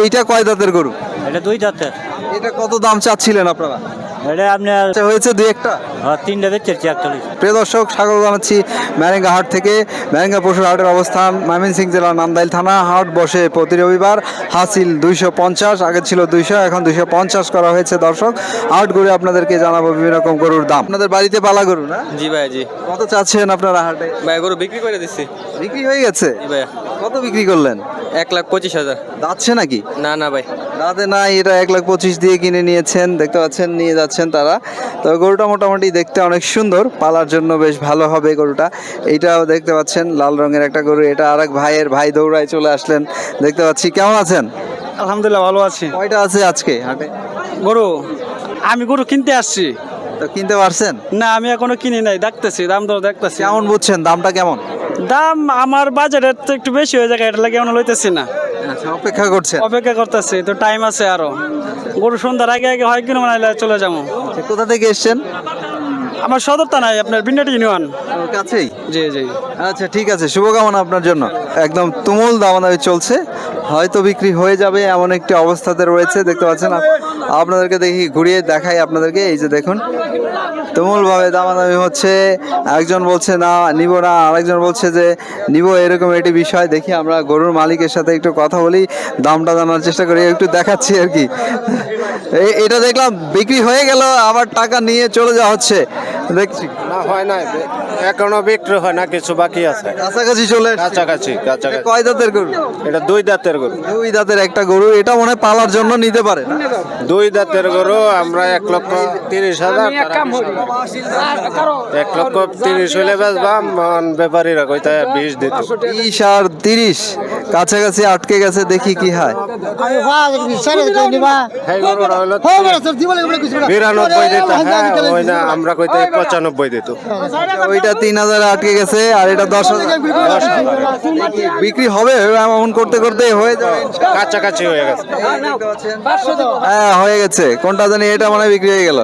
এইটা কয় দাঁতের গরু? এটা দুই জাতের এটা কত দাম চাচ্ছিলেন আপনারা? এটা আপনার আচ্ছা, হয়েছে দুই একটা? হ্যাঁ, তিনটা বেচেছি একচল্লিশ। প্রিয় দর্শক স্বাগত জানাচ্ছি ম্যারেঙ্গা হাট থেকে। ম্যারেঙ্গা পশুর হাটের অবস্থান জেলার নান্দাইল থানা। হাট বসে প্রতি রবিবার হাসিল দুইশো পঞ্চাশ আগে ছিল দুইশো এখন দুইশো পঞ্চাশ করা হয়েছে। দর্শক হাট ঘুরে আপনাদেরকে জানাব বিভিন্ন রকম গরুর দাম। আপনাদের বাড়িতে পালা গরু না? জি ভাই জি। কত চাচ্ছেন আপনারা হাটে? ভাই গরু বিক্রি করে দিচ্ছি বিক্রি হয়ে গেছে? জি ভাই কত বিক্রি করলেন? এক লাখ পঁচিশ হাজার। যাচ্ছে নাকি? না না ভাই। দাঁতে নাই এটা এক লাখ পঁচিশ দিয়ে কিনে নিয়েছেন দেখতে পাচ্ছেন নিয়ে যাচ্ছেন তারা। তো গরুটা মোটামুটি দেখতে অনেক সুন্দর পালার জন্য বেশ ভালো হবে গরুটা। এইটাও দেখতে পাচ্ছেন লাল রঙের একটা গরু এটা আরেক ভাইয়ের ভাই দৌড়ায় চলে আসলেন। দেখতে পাচ্ছি কেমন আছেন? আলহামদুলিল্লাহ ভালো আছি। কয়টা আছে আজকে হাটে? গরু আমি গরু কিনতে আসছি। তো কিনতে পারছেন? না আমি এখনও কিনি নাই দেখতেছি দাম দর দেখতেছি। কেমন বুঝছেন দামটা কেমন? দাম আমার বাজারের তো একটু বেশি হয়ে যায় এটা লাগে এখনও লইতেছি না। আচ্ছা অপেক্ষা করছে অপেক্ষা করতেছি তো টাইম আছে আরও। গরু সন্ধ্যার আগে আগে হয় কিনা মানে চলে যাব। আচ্ছা, কোথা থেকে এসছেন? আমার সদরটা নাই আপনার বিন্নাটি ইউনিয়ন কাছেই? জি জি। আচ্ছা ঠিক আছে শুভকামনা আপনার জন্য। একদম তুমুল দামাদামি চলছে। হয়তো বিক্রি হয়ে যাবে এমন একটি অবস্থাতে রয়েছে দেখতে পাচ্ছেন আপনাদেরকে দেখি ঘুরিয়ে দেখাই আপনাদেরকে। এই যে দেখুন তুমুল ভাবে দামাদামি হচ্ছে, একজন বলছে, না, নিব না। আরেকজন বলছে যে, নিব এরকম একটি বিষয়, দেখি আমরা গরুর মালিকের সাথে একটু কথা বলি, দামটা জানার চেষ্টা করি, একটু দেখাচ্ছি আর কি। এটা দেখলাম, বিক্রি হয়ে গেল, আবার টাকা নিয়ে চলে যাওয়া হচ্ছে। দেখছি। না হয় না এখনও বিক্রি হয় না কিছু বাকি আছে। কাছাকাছি চলে এসছে। কাছাকাছি কাছাকাছি। কয় দাঁতের গরু? এটা দুই দাঁতের গরু। দুই দাঁতের একটা গরু এটা মনে হয় পালার জন্য নিতে পারে না? দুই দাঁতের গরু আমরা এক লক্ষ তিরিশ হাজার এক লক্ষ তিরিশ হইলে বেচবাম মন ব্যাপারীরা কইতে বিশ দিত। বিশ আর তিরিশ কাছাকাছি আটকে গেছে দেখি কি হয়। সেই গরুটা হইল বিরানব্বই দিত হ্যাঁ ওই না আমরা কইতে পঁচানব্বই দিত। ওইটা তিন হাজারে আটকে গেছে আর এটা দশ দশ বিক্রি হবে এমন করতে করতে হয়ে যাবে। কাছাকাছি হয়ে গেছে। হ্যাঁ হয়ে গেছে। কোনটা জানি এটা মানে বিক্রি হয়ে গেল।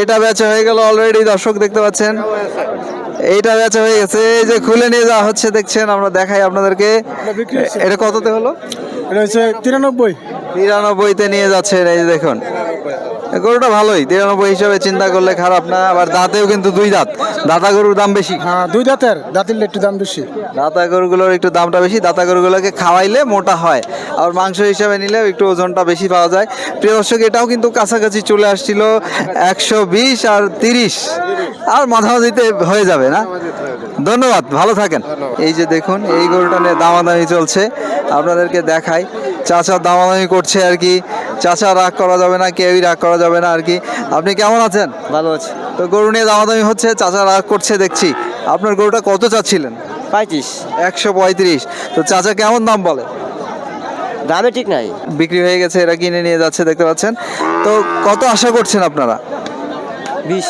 এটা বেচা হয়ে গেল অলরেডি দর্শক দেখতে পাচ্ছেন। এইটা বেচা হয়ে গেছে। এই যে খুলে নিয়ে যাওয়া হচ্ছে দেখছেন আমরা দেখাই আপনাদেরকে। এটা কততে হলো? এটা হচ্ছে তিরানব্বই। তিরানব্বইতে নিয়ে যাচ্ছেন এই যে দেখুন। গরুটা ভালোই তিরানব্বই হিসাবে চিন্তা করলে খারাপ না আবার দাঁতেও কিন্তু দুই দাঁত। দাতা গরুর দাম বেশি। হ্যাঁ দুই দাঁতের দাঁতের একটু দাম বেশি। দাতা গরুগুলোর একটু দামটা বেশি দাতা গরুগুলোকে খাওয়াইলে মোটা হয়। আর মাংস হিসাবে নিলে একটু ওজনটা বেশি পাওয়া যায়। প্রিয় দর্শক এটাও কিন্তু কাছাকাছি চলে আসছিল একশো বিশ আর তিরিশ। আর মাঝামাঝিতে হয়ে যাবে না? ধন্যবাদ ভালো থাকেন। এই যে দেখুন এই গরুটা নিয়ে দামাদামি চলছে। আপনাদেরকে দেখাই চাচা দামাদামি করছে আর কি। চাচা রাগ করা যাবে না কেউই রাগ করা যাবে না আর কি। আপনি কেমন আছেন? ভালো আছে। তো গরু নিয়ে দামাদামি হচ্ছে চাচা রাগ করছে দেখছি। আপনার গরুটা কত চাচ্ছিলেন? পঁয়ত্রিশ। একশো পঁয়ত্রিশ। তো চাচা কেমন দাম বলে? দামে ঠিক নাই। বিক্রি হয়ে গেছে এরা কিনে নিয়ে যাচ্ছে দেখতে পাচ্ছেন। তো কত আশা করছেন আপনারা? বিশ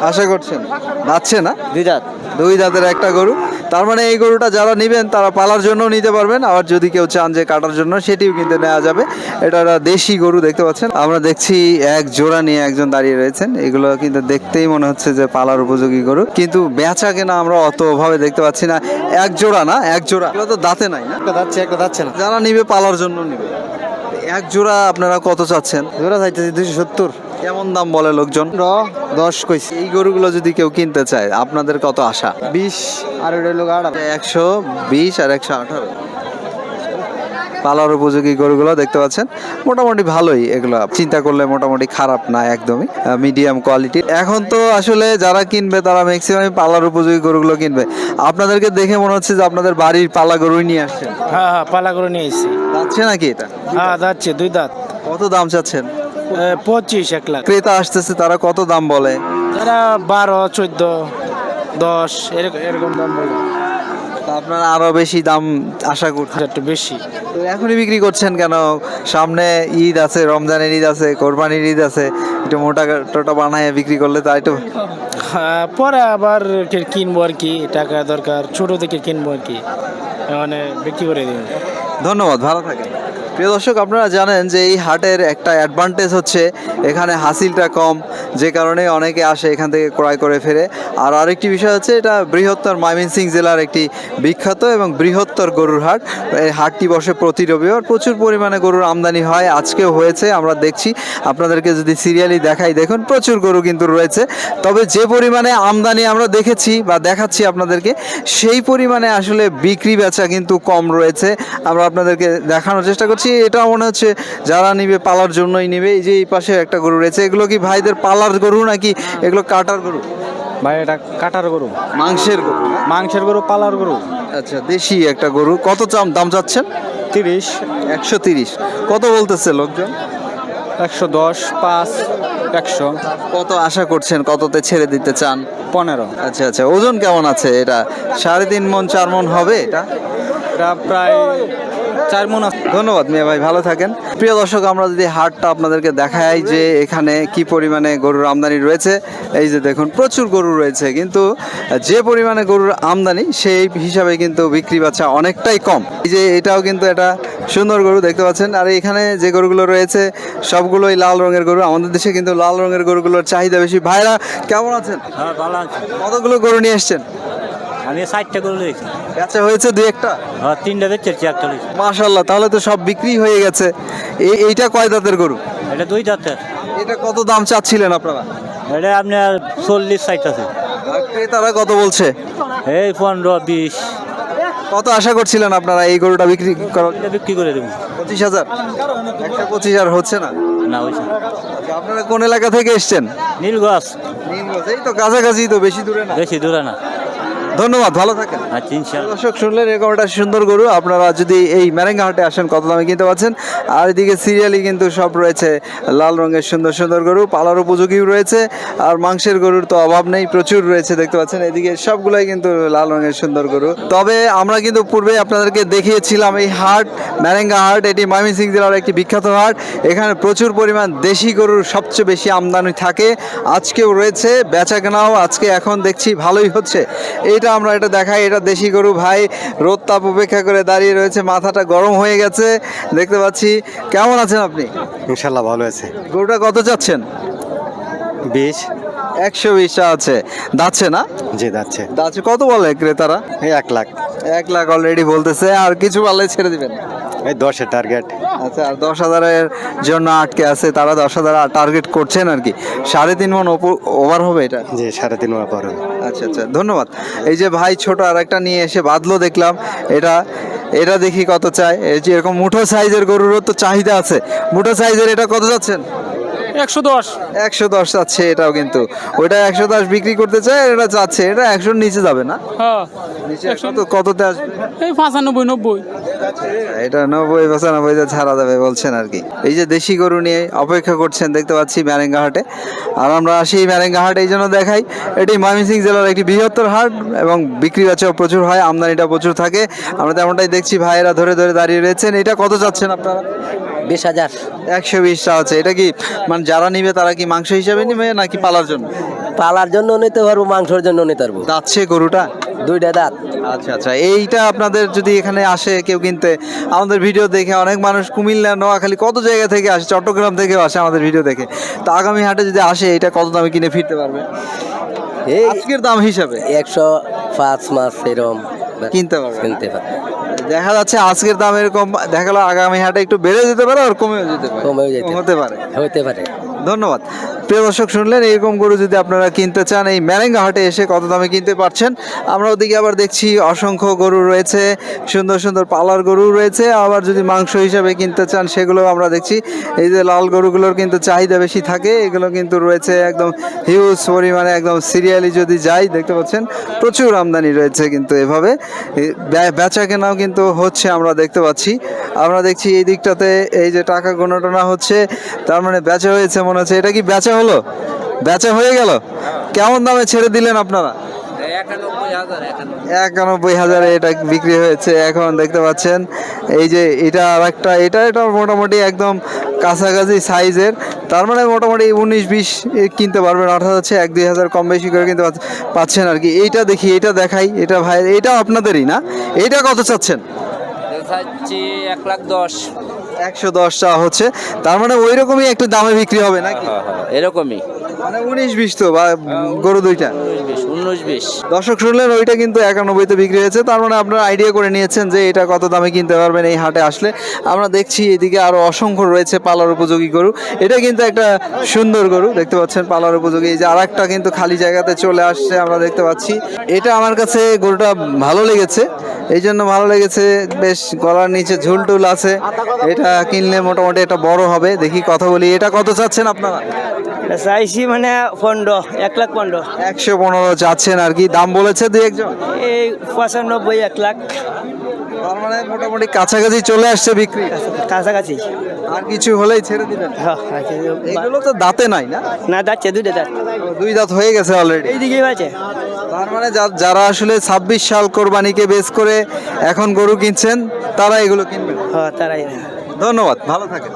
আশা করছেন। যাচ্ছে না? দুই দাঁত। দুই দাঁতের একটা গরু। তার মানে এই গরুটা যারা নেবেন তারা পালার জন্য নিতে পারবেন। আবার যদি কেউ চান যে কাটার জন্য সেটিও কিন্তু নেওয়া যাবে। এটা একটা দেশি গরু দেখতে পাচ্ছেন। আমরা দেখছি এক জোড়া নিয়ে একজন দাঁড়িয়ে রয়েছেন। এগুলো কিন্তু দেখতেই মনে হচ্ছে যে পালার উপযোগী গরু। কিন্তু বেচা কেনা আমরা অত ভাবে দেখতে পাচ্ছি না। এক জোড়া না এক জোড়া। এগুলো তো দাঁতে নাই না? একটা যাচ্ছে একটা যাচ্ছে না। যারা নিবে পালার জন্য নিবে। এক জোড়া আপনারা কত চাচ্ছেন? জোড়া চাইতেছি দুশো সত্তর। কেমন দাম বলে লোকজন? দশ কইছি। এই গরুগুলো যদি কেউ কিনতে চায় আপনাদের কত আশা? বিশ আর ওটা লোক আড়া একশো বিশ আর একশো আঠারো। পালার উপযোগী গরুগুলো দেখতে পাচ্ছেন। মোটামুটি ভালোই এগুলো। চিন্তা করলে মোটামুটি খারাপ না একদমই। মিডিয়াম কোয়ালিটি এখন তো আসলে যারা কিনবে তারা ম্যাক্সিমাম পালার উপযোগী গরুগুলো কিনবে। আপনাদেরকে দেখে মনে হচ্ছে যে আপনাদের বাড়ির পালা গরুই নিয়ে আসছেন। হ্যাঁ হ্যাঁ পালা গরু নিয়ে এসেছি। যাচ্ছে নাকি এটা? হ্যাঁ যাচ্ছে দুই দাঁত। কত দাম চাচ্ছেন? পঁচিশ এক লাখ। ক্রেতা আসতেছে তারা কত দাম বলে? তারা বারো চোদ্দ দশ এরকম এরকম দাম বলে। তা আপনারা আরও বেশি দাম আশা করছেন একটু বেশি। তো এখনই বিক্রি করছেন কেন? সামনে ঈদ আছে রমজানের ঈদ আছে কোরবানির ঈদ আছে একটু মোটা টোটা বানায় বিক্রি করলে তাই একটু হ্যাঁ, পরে আবার কিনবো আর কি টাকা দরকার ছোট থেকে কিনবো আর কি। মানে বিক্রি করে দিন ধন্যবাদ ভালো থাকেন। প্রিয় দর্শক, আপনারা জানেন যে এই হাটের একটা অ্যাডভান্টেজ হচ্ছে এখানে হাসিলটা কম, যে কারণে অনেকে আসে এখান থেকে ক্রয় করে ফেরে। আর আরেকটি বিষয় হচ্ছে, এটা বৃহত্তর ময়মনসিং জেলার একটি বিখ্যাত এবং বৃহত্তর গরুর হাট। এই হাটটি বসে প্রতি রবিবার প্রচুর পরিমাণে গরুর আমদানি হয়। আজকেও হয়েছে, আমরা দেখছি। আপনাদেরকে যদি সিরিয়ালি দেখাই, দেখুন প্রচুর গরু কিন্তু রয়েছে। তবে যে পরিমাণে আমদানি আমরা দেখেছি বা দেখাচ্ছি আপনাদেরকে, সেই পরিমাণে আসলে বিক্রি বেচা কিন্তু কম রয়েছে। আমরা আপনাদেরকে দেখানোর চেষ্টা করছি। এটা মনে হচ্ছে যারা নিবে পালার জন্যই নিবে। এই যে এই পাশে একটা গরু রয়েছে এগুলো কি ভাইদের পালার গরু নাকি এগুলো কাটার গরু? ভাই এটা কাটার গরু। মাংসের গরু মাংসের গরু পালার গরু। আচ্ছা দেশি একটা গরু। কত চাম দাম চাচ্ছেন? তিরিশ। একশো তিরিশ। কত বলতেছে লোকজন? একশো দশ পাঁচ একশো। কত আশা করছেন? কততে ছেড়ে দিতে চান? পনেরো। আচ্ছা আচ্ছা ওজন কেমন আছে? এটা সাড়ে তিন মন চার মন হবে এটা? এটা প্রায় চার মন ধন্যবাদ মিয়া ভাই ভালো থাকেন। প্রিয় দর্শক আমরা যদি হাটটা আপনাদেরকে দেখাই যে এখানে কি পরিমাণে গরুর আমদানি রয়েছে এই যে দেখুন প্রচুর গরু রয়েছে কিন্তু যে পরিমাণে গরুর আমদানি সেই হিসাবে কিন্তু বিক্রি বাচ্চা অনেকটাই কম। এই যে এটাও কিন্তু এটা সুন্দর গরু দেখতে পাচ্ছেন আর এখানে যে গরুগুলো রয়েছে সবগুলোই লাল রঙের গরু। আমাদের দেশে কিন্তু লাল রঙের গরুগুলোর চাহিদা বেশি। ভাইরা কেমন আছেন? হ্যাঁ আছে। কতগুলো গরু নিয়ে এসছেন? আমি ষাটটা করে লইছি। আচ্ছা হয়েছে দুই একটা? হ্যাঁ তিনটা বেচেছি একটা লইছি। মাশাল্লাহ তাহলে তো সব বিক্রি হয়ে গেছে। এই এইটা কয় দাঁতের গরু? এটা দুই দাঁতের। এটা কত দাম চাচ্ছিলেন আপনারা? এটা আপনার চল্লিশ ষাট আছে। আর ক্রেতারা কত বলছে? এই পনেরো বিশ। কত আশা করছিলেন আপনারা এই গরুটা বিক্রি করার? বিক্রি করে দেবো। পঁচিশ হাজার। একটা পঁচিশ হাজার হচ্ছে না? না হয়েছে আচ্ছা, আপনারা কোন এলাকা থেকে এসছেন? নীল গাছ এই তো কাছাকাছি তো বেশি দূরে না। বেশি দূরে না। ধন্যবাদ ভালো থাকেন। আচ্ছা দর্শক শুনলেন এরকম একটা সুন্দর গরু। আপনারা যদি এই ম্যারেঙ্গা হাটে আসেন কত দামে কিনতে পাচ্ছেন? আর এদিকে সিরিয়ালি কিন্তু সব রয়েছে লাল রঙের সুন্দর সুন্দর গরু। পালার উপযোগী রয়েছে আর মাংসের গরুর তো অভাব নেই প্রচুর রয়েছে দেখতে পাচ্ছেন। এদিকে সবগুলাই কিন্তু লাল রঙের সুন্দর গরু। তবে আমরা কিন্তু পূর্বে আপনাদেরকে দেখিয়েছিলাম এই হাট ম্যারেঙ্গা হাট। এটি ময়মনসিং জেলার একটি বিখ্যাত হাট। এখানে প্রচুর পরিমাণ দেশি গরুর সবচেয়ে বেশি আমদানি থাকে। আজকেও রয়েছে বেচা কেনাও আজকে এখন দেখছি ভালোই হচ্ছে। এইটা আমরা এটা দেখাই। এটা দেশি গরু ভাই রোদ তাপ উপেক্ষা করে দাঁড়িয়ে রয়েছে মাথাটা গরম হয়ে গেছে। দেখতে পাচ্ছি কেমন আছেন আপনি? ইনশাল্লাহ ভালো আছে। গরুটা কত চাচ্ছেন? বিশ। একশো বিশটা আছে। দাচ্ছে না? যে দাচ্ছে দাচ্ছে কত বলে ক্রেতারা? এক লাখ। এক লাখ অলরেডি বলতেছে আর কিছু বললে ছেড়ে দিবেন। এই দশের টার্গেট আচ্ছা আর দশ হাজারের জন্য আটকে আছে তারা দশ হাজার টার্গেট করছেন আর কি। সাড়ে তিন মন ওভার হবে এটা? যে সাড়ে তিন মন পর হবে। আচ্ছা আচ্ছা ধন্যবাদ। এই যে ভাই ছোট আর একটা নিয়ে এসে বাঁধলো দেখলাম। এটা এটা দেখি কত চাই এই যে এরকম মুঠো সাইজের গরুরও তো চাহিদা আছে। মুঠো সাইজের এটা কত যাচ্ছেন? একশো দশ। একশো দশ চাচ্ছে এটাও কিন্তু। ওইটা একশো দশ বিক্রি করতে চায় এটা চাচ্ছে এটা একশোর নিচে যাবে না? হ্যাঁ। কত কততে আসবে? এই পঁচানব্বই নব্বই এটা নব্বই পঁচানব্বইতে ছাড়া যাবে বলছেন আর কি। এই যে দেশি গরু নিয়ে অপেক্ষা করছেন দেখতে পাচ্ছি ম্যারেঙ্গা হাটে। আর আমরা আসি ম্যারেঙ্গা হাট এই জন্য দেখাই এটি ময়মনসিং জেলার একটি বৃহত্তর হাট এবং বিক্রি বাচ্চাও প্রচুর হয় আমদানিটা প্রচুর থাকে। আমরা তেমনটাই দেখছি ভাইয়েরা ধরে ধরে দাঁড়িয়ে রয়েছেন। এটা কত চাচ্ছেন আপনারা? বিশ হাজার। একশো বিশটা আছে। এটা কি মানে যারা নিবে তারা কি মাংস হিসাবে নিবে নাকি পালার জন্য? পালার জন্য নিতে পারব মাংসের জন্য নিতে পারব। যাচ্ছে গরুটা? দুইটা দাঁত। আচ্ছা আচ্ছা। এইটা আপনাদের যদি এখানে আসে কেউ কিনতে আমাদের ভিডিও দেখে অনেক মানুষ কুমিল্লা নোয়াখালী কত জায়গা থেকে আসে চট্টগ্রাম থেকেও আসে আমাদের ভিডিও দেখে। তো আগামী হাটে যদি আসে এটা কত দামে কিনে ফিরতে পারবে? এই আজকের দাম হিসাবে? একশো পাঁচ মাস এরম কিনতে পারবে। কিনতে পারবে। দেখা যাচ্ছে আজকের দাম এরকম দেখা গেল আগামী হাটে একটু বেড়ে যেতে পারে আর কমেও যেতে পারে। কমেও যেতে হতে পারে। হতে পারে। ধন্যবাদ। প্রিয় দর্শক শুনলেন এরকম গরু যদি আপনারা কিনতে চান, এই ম্যারেঙ্গা হাটে এসে কত দামে কিনতে পারছেন? আমরা ওদিকে আবার দেখছি অসংখ্য গরু রয়েছে, সুন্দর সুন্দর পালার গরু রয়েছে। আবার যদি মাংস হিসাবে কিনতে চান সেগুলো আমরা দেখছি। এই যে লাল গরুগুলোর কিন্তু চাহিদা বেশি থাকে, এগুলো কিন্তু রয়েছে একদম হিউজ পরিমাণে, একদম সিরিয়ালি যদি যাই, দেখতে পাচ্ছেন, প্রচুর আমদানি রয়েছে কিন্তু এভাবে। বেচা কেনাও কিন্তু হচ্ছে আমরা দেখতে পাচ্ছি। আমরা দেখছি এই দিকটাতে এই যে টাকা গোনাটোনা হচ্ছে, তার মানে বেচা হয়েছে মনে হচ্ছে এটা কি বেচা হলো? বেচা হয়ে গেল? কেমন দামে ছেড়ে দিলেন আপনারা? একানব্বই হাজারে এটা বিক্রি হয়েছে এখন, দেখতে পাচ্ছেন। এই যে এটা আর একটা এটা এটা মোটামুটি একদম কাছাকাছি সাইজের। তার মানে মোটামুটি উনিশ, বিশ কিনতে পারবেন। অর্থাৎ হচ্ছে এক, দুই হাজার কম বেশি করে কিনতে পাচ্ছেন আর কি। এইটা দেখি এটা দেখাই। এটা ভাই, এটা আপনাদেরই না? এটা কত চাচ্ছেন? চাচ্ছি এক লাখ দশ। একশো দশ চাওয়া হচ্ছে। তার মানে ওই রকমই একটু দামে বিক্রি হবে নাকি? এরকমই। মানে উনিশ বিশ তো বা গরু দুইটা। উনিশ বিশ। দর্শক শুনলেন ওইটা কিন্তু একানব্বইতে বিক্রি হয়েছে। তার মানে আপনারা আইডিয়া করে নিয়েছেন যে এটা কত দামে কিনতে পারবেন এই হাটে আসলে। আমরা দেখছি এদিকে আরও অসংখ্য রয়েছে পালার উপযোগী গরু। এটা কিন্তু একটা সুন্দর গরু দেখতে পাচ্ছেন পালার উপযোগী। যে আর একটা কিন্তু খালি জায়গাতে চলে আসছে আমরা দেখতে পাচ্ছি। এটা আমার কাছে গরুটা ভালো লেগেছে। এই জন্য ভালো লেগেছে। বেশ গলার নিচে ঝুল টুল আছে। এটা কিনলে মোটামুটি এটা বড় হবে। দেখি কথা বলি। এটা কত চাচ্ছেন আপনারা? চাইছি মানে পনেরো এক লাখ পনেরো। একশো পনেরো চাচ্ছেন আর কি। দাম বলেছে দুই একজন? এই পঁচানব্বই এক লাখ। তার মানে মোটামুটি কাছাকাছি চলে আসছে বিক্রি? কাছাকাছি। আর কিছু হলেই ছেড়ে দিবেন? এগুলো তো দাঁতে নাই না? না যাচ্ছে দুইটা দাঁত। দুই দাঁত হয়ে গেছে অলরেডি এইদিকেই আছে। তার মানে যারা আসলে ছাব্বিশ সাল কোরবানিকে বেস করে এখন গরু কিনছেন তারা এগুলো কিনবেন। হ্যাঁ তারাই ধন্যবাদ ভালো থাকেন।